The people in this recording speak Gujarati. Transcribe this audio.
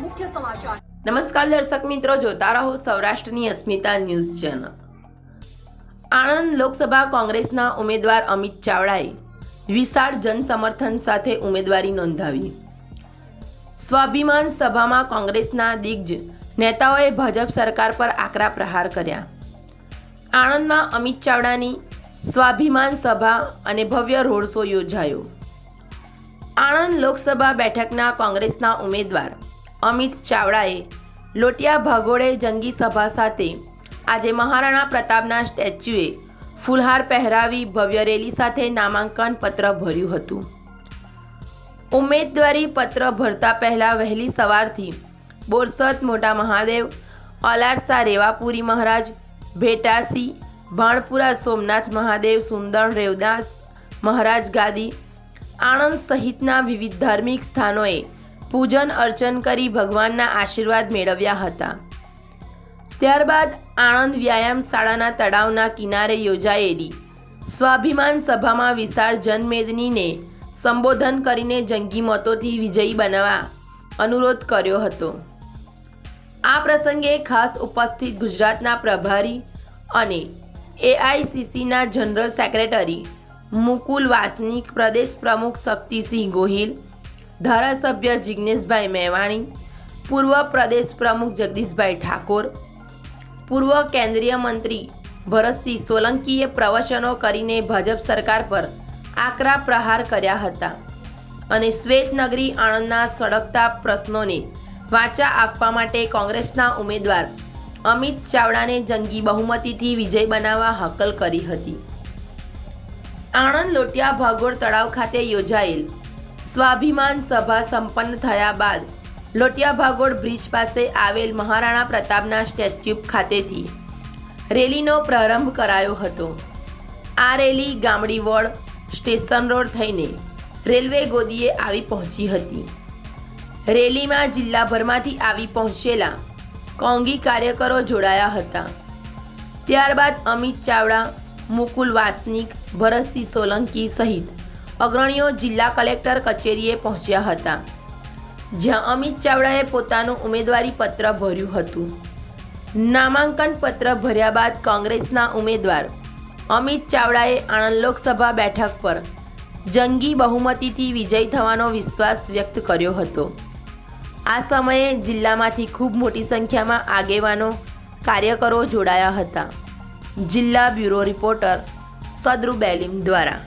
મુખ્ય સમાચાર. નમસ્કાર દર્શક મિત્રો, જોતા રહો સૌરાષ્ટ્રની અસ્મિતા ન્યૂઝ ચેનલ. આણંદ લોકસભા કોંગ્રેસના ઉમેદવાર અમિત ચાવડાએ વિશાળ જનસમર્થન સાથે ઉમેદવારી નોંધાવી. સ્વાભિમાન સભામાં કોંગ્રેસના દિગ્જ નેતાઓએ ભાજપ સરકાર પર આકરા પ્રહાર કર્યા. આણંદમાં અમિત ચાવડાની સ્વાભિમાન સભા અને ભવ્ય રોડ શો યોજાયો. આણંદ લોકસભા બેઠકના કોંગ્રેસના ઉમેદવાર અમિત ચાવડાએ લોટિયા ભાગોળે જંગી સભા સાથે આજે મહારાણા પ્રતાપના સ્ટેચ્યુએ ફુલહાર પહેરાવી ભવ્ય રેલી સાથે નામાંકન પત્ર ભર્યું હતું. ઉમેદવારી પત્ર ભરતા પહેલા વહેલી સવારથી બોરસદ મોટા મહાદેવ, અલારસા રેવાપુરી મહારાજ, ભેટાસી, ભાણપુરા સોમનાથ મહાદેવ, સુંદર રેવદાસ મહારાજ ગાદી આણંદ સહિતના વિવિધ ધાર્મિક સ્થાનોએ પૂજન અર્ચન કરી ભગવાનના આશીર્વાદ મેળવ્યા હતા. ત્યારબાદ આણંદ વ્યાયામ શાળાના તળાવના કિનારે યોજાયેલી સ્વાભિમાન સભામાં વિશાળ જનમેદનીને સંબોધન કરીને જંગી મતોથી વિજયી બનાવવા અનુરોધ કર્યો હતો. આ પ્રસંગે ખાસ ઉપસ્થિત ગુજરાતના પ્રભારી અને એઆઈસીસીના જનરલ સેક્રેટરી મુકુલ વાસનિક પ્રદેશ પ્રમુખ શક્તિસિંહ ગોહિલ, ધારાસભ્ય જિજ્ઞેશભાઈ મેવાણી, પૂર્વ પ્રદેશ પ્રમુખ જગદીશભાઈ ઠાકોર, પૂર્વ કેન્દ્રીય મંત્રી ભરતસિંહ સોલંકીએ પ્રવચનો કરીને ભાજપ સરકાર પર આકરા પ્રહાર કર્યા હતા અને શ્વેતનગરી આણંદના સળગતા પ્રશ્નોને વાચા આપવા માટે કોંગ્રેસના ઉમેદવાર અમિત ચાવડાને જંગી બહુમતીથી વિજય બનાવવા હકલ કરી હતી. આણંદ લોટિયા ભાગોળ તળાવ ખાતે યોજાયેલ સ્વાભિમાન સભા સંપન્ન થયા બાદ લોટિયા ભાગોળ બ્રિજ પાસે આવેલ મહારાણા પ્રતાપના સ્ટેચ્યુ ખાતેથી રેલીનો પ્રારંભ કરાયો હતો. આ rally Gamdi ward station road થઈને રેલવે ગોદીએ આવી પહોંચી હતી. રેલીમાં જિલ્લાભરમાંથી આવી પહોંચેલા કોંગી કાર્યકરો જોડાયા હતા. ત્યારબાદ અમિત ચાવડા મુકુલ વાસનિક, ભરતસિંહ સોલંકી સહિત અગ્રણીઓ જિલ્લા કલેક્ટર કચેરીએ પહોંચ્યા હતા, જ્યાં અમિત ચાવડાએ પોતાનું ઉમેદવારી પત્ર ભર્યું હતું. નામાંકન પત્ર ભર્યા બાદ કોંગ્રેસના ઉમેદવાર અમિત ચાવડાએ આણંદ લોકસભા બેઠક પર જંગી બહુમતીથી વિજય થવાનો વિશ્વાસ વ્યક્ત કર્યો હતો. આ સમયે જિલ્લામાંથી ખૂબ મોટી સંખ્યામાં આગેવાનો કાર્યકરો જોડાયા હતા. જિલ્લા બ્યુરો રિપોર્ટર સદરુ બેલીમ દ્વારા